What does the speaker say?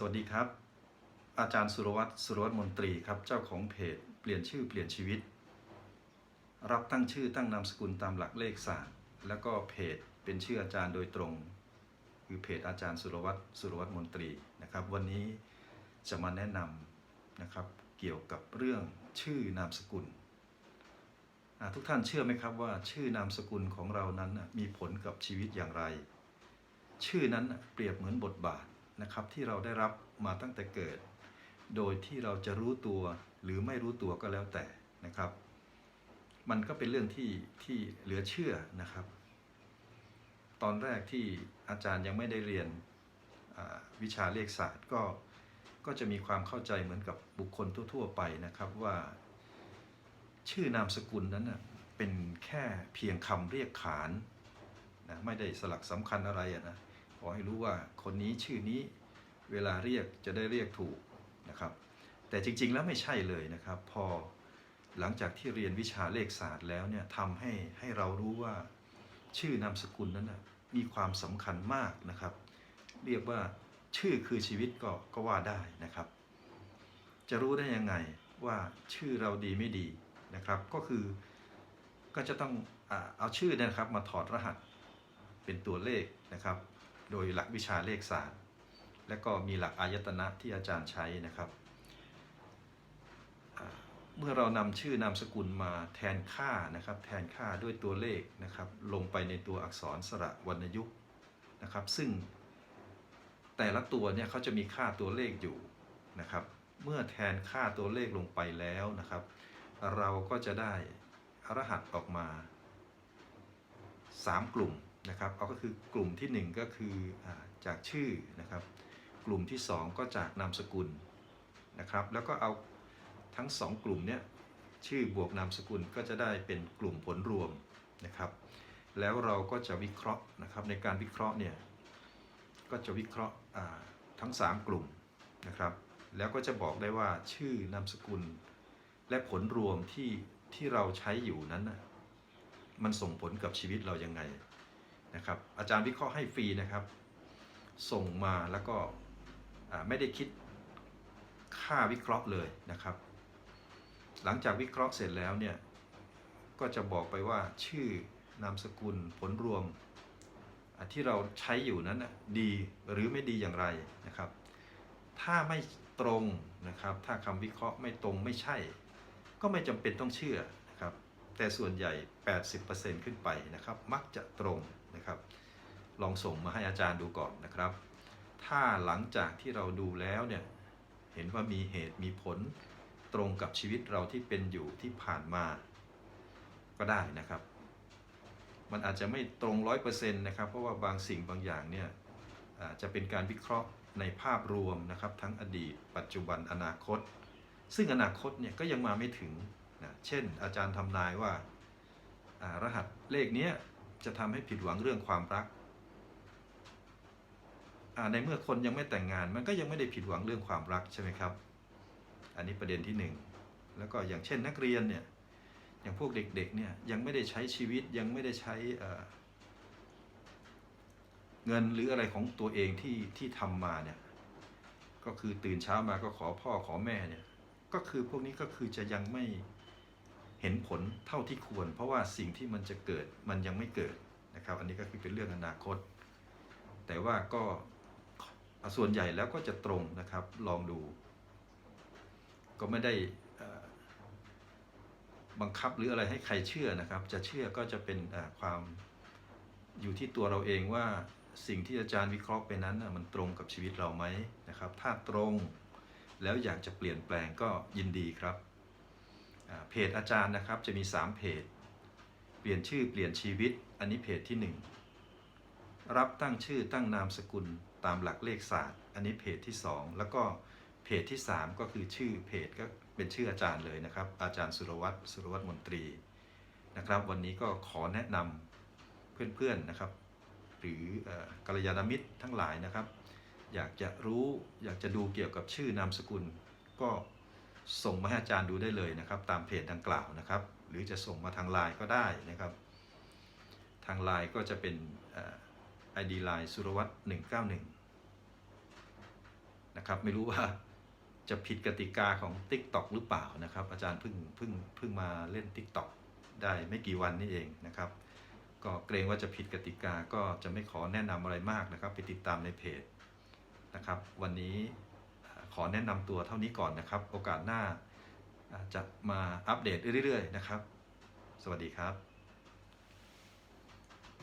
สวัสดีครับ อาจารย์สุรวัตรสุรวัตรมนตรีครับ เจ้าของเพจเปลี่ยนชื่อเปลี่ยนชีวิต รับตั้งชื่อตั้งนามสกุลตามหลักเลขศาสตร์ แล้วก็เพจเป็นชื่ออาจารย์โดยตรง คือเพจอาจารย์สุรวัตรสุรวัตรมนตรีนะครับ วันนี้จะมาแนะนำนะครับเกี่ยวกับเรื่องชื่อนามสกุล ทุกท่านเชื่อไหมครับว่า ชื่อนามสกุลของเรานั้นมีผลกับชีวิตอย่างไร ชื่อนั้นเปรียบเหมือนบทบาท นะครับที่เราได้รับมาตั้งแต่เกิด โดยที่เราจะรู้ตัวหรือไม่รู้ตัวก็แล้วแต่นะครับ มันก็เป็นเรื่องที่ที่เหลือเชื่อนะครับ ตอนแรกที่อาจารย์ยังไม่ได้เรียนวิชาเลขศาสตร์ก็ก็จะมีความเข้าใจเหมือนกับบุคคลทั่ว ๆ ไปนะครับว่า ชื่อนามสกุลนั้นนะเป็นแค่เพียงคำเรียกขานนะไม่ได้สลักสำคัญอะไรนะ ขอให้รู้ว่าคนนี้ชื่อนี้เวลาเรียกจะได้เรียกถูกนะครับ แต่จริงๆแล้วไม่ใช่เลยนะครับ พอหลังจากที่เรียนวิชาเลขศาสตร์แล้วเนี่ยทำให้ให้เรารู้ว่าชื่อนามสกุลนั้นนะมีความสำคัญมากนะครับ เรียกว่าชื่อคือชีวิตก็ก็ว่าได้นะครับ จะรู้ได้ยังไงว่าชื่อเราดีไม่ดีนะครับ ก็คือก็จะต้องอเอาชื่อนะครับมาถอดรหัสเป็นตัวเลขนะครับ โดยหลักวิชาเลขศาสตร์ และก็มีหลักอายตนะที่อาจารย์ใช้นะครับ เมื่อเรานำชื่อนามสกุลมาแทนค่านะครับ แทนค่าด้วยตัวเลขนะครับ ลงไปในตัวอักษรสระวรรณยุกต์นะครับ ซึ่งแต่ละตัวเนี่ยเขาจะมีค่าตัวเลขอยู่นะครับ เมื่อแทนค่าตัวเลขลงไปแล้วนะครับ เราก็จะได้รหัสออกมา 3 กลุ่ม นะครับเอาก็คือกลุ่มทีหนึ่1 ก็คืออจากชื่อนะครับ กลุ่มที่ 2 ก็จากนามสกุลนะครับ แล้วก็เอาทั้ง 2 กลุ่มเนี้ยชื่อบวกนามสกุลก็จะได้เป็นกลุ่มผลรวมนะครับ แล้วเราก็จะวิเคราะห์นะครับในการวิเคราะห์เนี่ยก็จะวิเคราะห์ทั้ง 3 กลุ่มนะครับ แล้วก็จะบอกได้ว่าชื่อนามสกุล และผลรวมที่ที่เราใช้อยู่นั้นน่ะมันส่งผลกับชีวิตเรายังไง นะครับ อาจารย์วิเคราะห์ให้ฟรีนะครับ ส่งมาแล้วก็ไม่ได้คิดค่าวิเคราะห์เลยนะครับ หลังจากวิเคราะห์เสร็จแล้วเนี่ยก็จะบอกไปว่าชื่อนามสกุลผลรวมที่เราใช้อยู่นั้นดีหรือไม่ดีอย่างไรนะครับ ถ้าไม่ตรงนะครับ ถ้าคำวิเคราะห์ไม่ตรงไม่ใช่ ก็ไม่จำเป็นต้องเชื่อนะครับ แต่ส่วนใหญ่ 80%ขึ้นไปนะครับ มักจะตรง นะครับ ลองส่งมาให้อาจารย์ดูก่อนนะครับ ถ้าหลังจากที่เราดูแล้วเนี่ยเห็นว่ามีเหตุมีผลตรงกับชีวิตเราที่เป็นอยู่ที่ผ่านมาก็ได้นะครับ มันอาจจะไม่ตรงร้อยเปอร์เซ็นต์นะครับ เพราะว่าบางสิ่งบางอย่างเนี่ยจะเป็นการวิเคราะห์ในภาพรวมนะครับ ทั้งอดีต ปัจจุบันอนาคต ซึ่งอนาคตเนี่ยก็ยังมาไม่ถึงนะเช่น อาจารย์ทำนายว่าอ่ารหัสเลขเนี้ย จะทำให้ผิดหวังเรื่องความรัก ในเมื่อคนยังไม่แต่งงานมันก็ยังไม่ได้ผิดหวังเรื่องความรักใช่ไหมครับ อันนี้ประเด็นที่หนึ่งแล้วก็อย่างเช่นนักเรียนเนี่ยอย่างพวกเด็กๆเนี่ยยังไม่ได้ใช้ชีวิตยังไม่ได้ใช้เงินหรืออะไรของตัวเองที่ที่ทำมาเนี่ยก็คือตื่นเช้ามาก็ขอพ่อขอแม่เนี่ยก็คือพวกนี้ก็คือจะยังไม่ เห็นผลเท่าที่ควร เพราะว่าสิ่งที่มันจะเกิดมันยังไม่เกิดนะครับ อันนี้ก็คือเป็นเรื่องอนาคต แต่ว่าก็ส่วนใหญ่แล้วก็จะตรงนะครับลองดู ก็ไม่ได้บังคับหรืออะไรให้ใครเชื่อนะครับ จะเชื่อก็จะเป็นความอยู่ที่ตัวเราเองว่าสิ่งที่อาจารย์วิเคราะห์ไปนั้นมันตรงกับชีวิตเราไหมนะครับ ถ้าตรงแล้วอยากจะเปลี่ยนแปลงก็ยินดีครับ เพจอาจารย์นะครับจะมี 3 เพจ เปลี่ยนชื่อเปลี่ยนชีวิต อันนี้เพจที่ 1 รับตั้งชื่อตั้งนามสกุลตามหลักเลขศาสตร์ อันนี้เพจที่ 2 แล้วก็เพจที่ 3 ก็คือชื่อเพจก็เป็นชื่ออาจารย์เลยนะครับ อาจารย์สุรวัตรสุรวัตรมนตรีนะครับ วันนี้ก็ขอแนะนำเพื่อนๆนะครับ หรือเอ่อกัลยาณมิตรทั้งหลายนะครับ อยากจะรู้อยากจะดูเกี่ยวกับชื่อนามสกุลก็ ส่งมาให้อาจารย์ดูได้เลยนะครับ ตามเพจดังกล่าวนะครับ หรือจะส่งมาทางไลน์ก็ได้นะครับ ทางไลน์ก็จะเป็นไอดีไลน์สุรวัตร191นะครับนะครับไม่รู้ว่าจะผิดกติกาของ TikTok หรือเปล่านะครับ อาจารย์เพิ่งเพิ่งเพิ่งมาเล่น TikTok ได้ไม่กี่วันนี่เองนะครับ ก็เกรงว่าจะผิดกติกาก็จะไม่ขอแนะนำอะไรมากนะครับ ไปติดตามในเพจนะครับ วันนี้ อแนะนำตัวเท่านี้ก่อนนะครับ โอกาสหน้าจะมาอัปเดตเรื่อยๆนะครับ สวัสดีครับ